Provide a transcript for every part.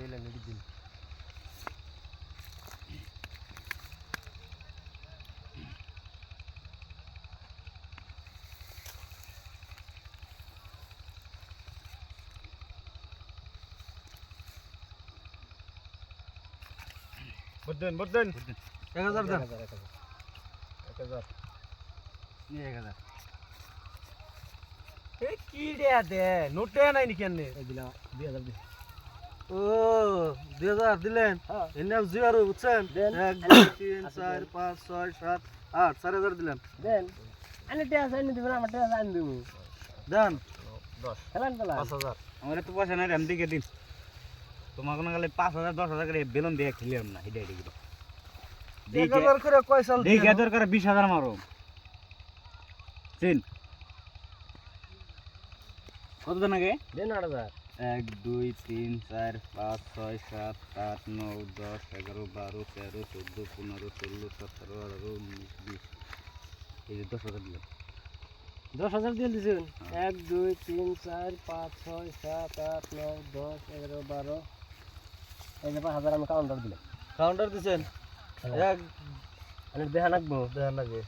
দিলেন এটি দিন বুঝলেন বুঝলেন এক হাজার দেন এক হাজার, এক হাজার। এক হাজার নিয়ে এক হাজার। এ কি রে দে নোটে নাই নি কেন এই দিলাম, দুই হাজার দিন। ও দুই হাজার দিলেন হ্যাঁ। এনে বুঝছেন দেন। এক দুই তিন আচ্ছা, চার পাঁচ ছয় সাত আট চার হাজার দিলেন দেন। আনি টেয়া আনি দিবেন, আমার টেয়া আনি দিবো। দেন খেলান পেলান। পাঁচ হাজার আমার তো পয়সা নাই আমি দিকে দিন তোমার কোনো গেলে পাঁচ হাজার দশ হাজার করে বেলুন দিয়ে খেলিলাম না হিডে হিডে এক হাজার করে কয় সাল দেখে? দরকার বিশ হাজার মারো চিন কত দেন আগে দেন আট হাজার। এক দুই তিন চার পাঁচ ছয় সাত আট নয় দশ এগারো বারো তেরো চোদ্দ পনেরো ষোলো সতেরো আঠারো উনিশ বিশ। এই যে দশ হাজার দিলাম। দশ হাজার দিয়ে দিছেন এক দুই তিন চার পাঁচ ছয় সাত আট নয় দশ এগারো বারো। এই যে পাঁচ হাজার আমি কাউন্টার দিলাম। কাউন্টার দিছেন? এক। আমি দেখা রাখব দেন লাগে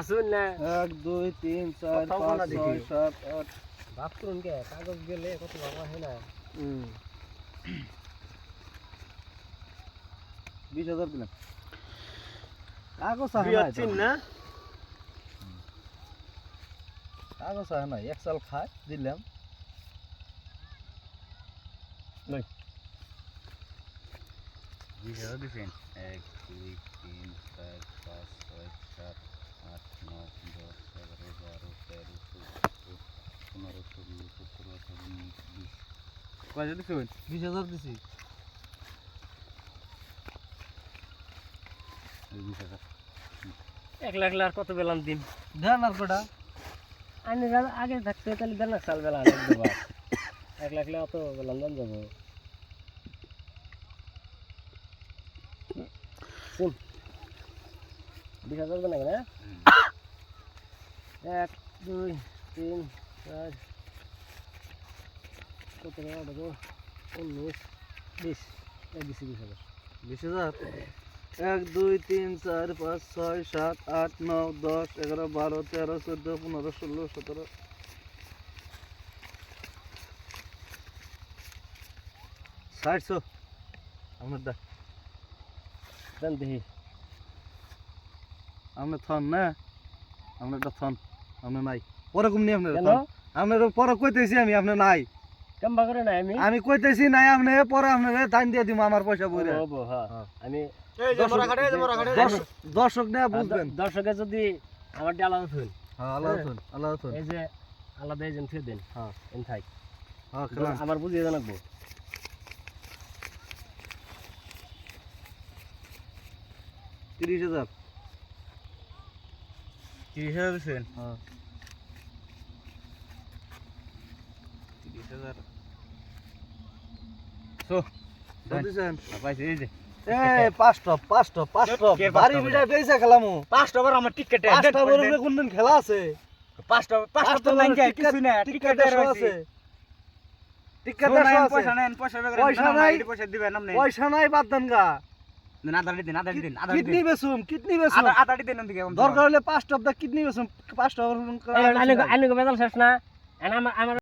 আসুন না। এক দুই তিন চার পাঁচ ছয় সাত আট। ভাব করুন কে? কাগজ গেলে কত বাবা হয় না? বিশ হাজার দিলাম কাগজ আছে না? কাগজ আছে না এক সাল খায় দিলাম। বিশ হাজার দিচ্ছেন এক দুই তিন চার পাঁচ ছয় সাত আট নয় দশ এগারো বারো তেরো চোদ্দ পনেরো ষোলো সতেরো আঠারো উনিশ বিশ কয় হাজার দিচ্ছেন বিশ হাজার দিছি। বিশ হাজার। এক লাখ লাখ কত বেলাম দিন দেন আর কটা। আনি যা- আগে থাকতে তাহলে দেড় লাখ সাল বেলা এক লাখ লাখ অত বেলাম দাম যাব? শুন বিশ হাজার দেন এক দুই তিন চার সতেরো আঠারো উনিশ বিশ দিছি বিশ হাজার বিশ হাজার এক দুই তিন চার পাঁচ ছয় সাত আট নয় দশ এগারো বারো তেরো চোদ্দ পনেরো ষোলো সতেরো ষাটশো আপনার দা দেন দেখি আপনার থন না আপনার একটা থন আপনার নাই পরে কম নি আপনার। আপনার পরে কইতেছি আমি, আপনার নাই কেমবা করে না আমি? আমি কইতেছি নাই আপনি পরে আপনার ধান দিয়ে দিব আমার পয়সা বইরে। হব, হ্যাঁ হ্যাঁ। আমি দর্শক- দর্শক নিয়ে বুঝবেন। দর্শকে যদি আমার হ্যাঁ আল্লাহ হাফেজ, আল্লাহ হাফেজ। এই যে আলাদা এজেন্ট দেন। হ্যাঁ। এন থাক। হ্যাঁ আমার বুঝিয়ে জানাব তিরিশ হাজার। তিরিশ হাজার হ্যাঁ। দেড়শো আছে। পয়সা নাই। পয়সা দিবেন আপনি। পয়সা নাই বাদ দেন গা। কিডনি বেসুম কিডনি বেসুম দরকার হলে পাঁচ টপ দা কিডনি বেসুম পাঁচ টপ আইনুকে বেদাল শেষ না। আর আমার আমার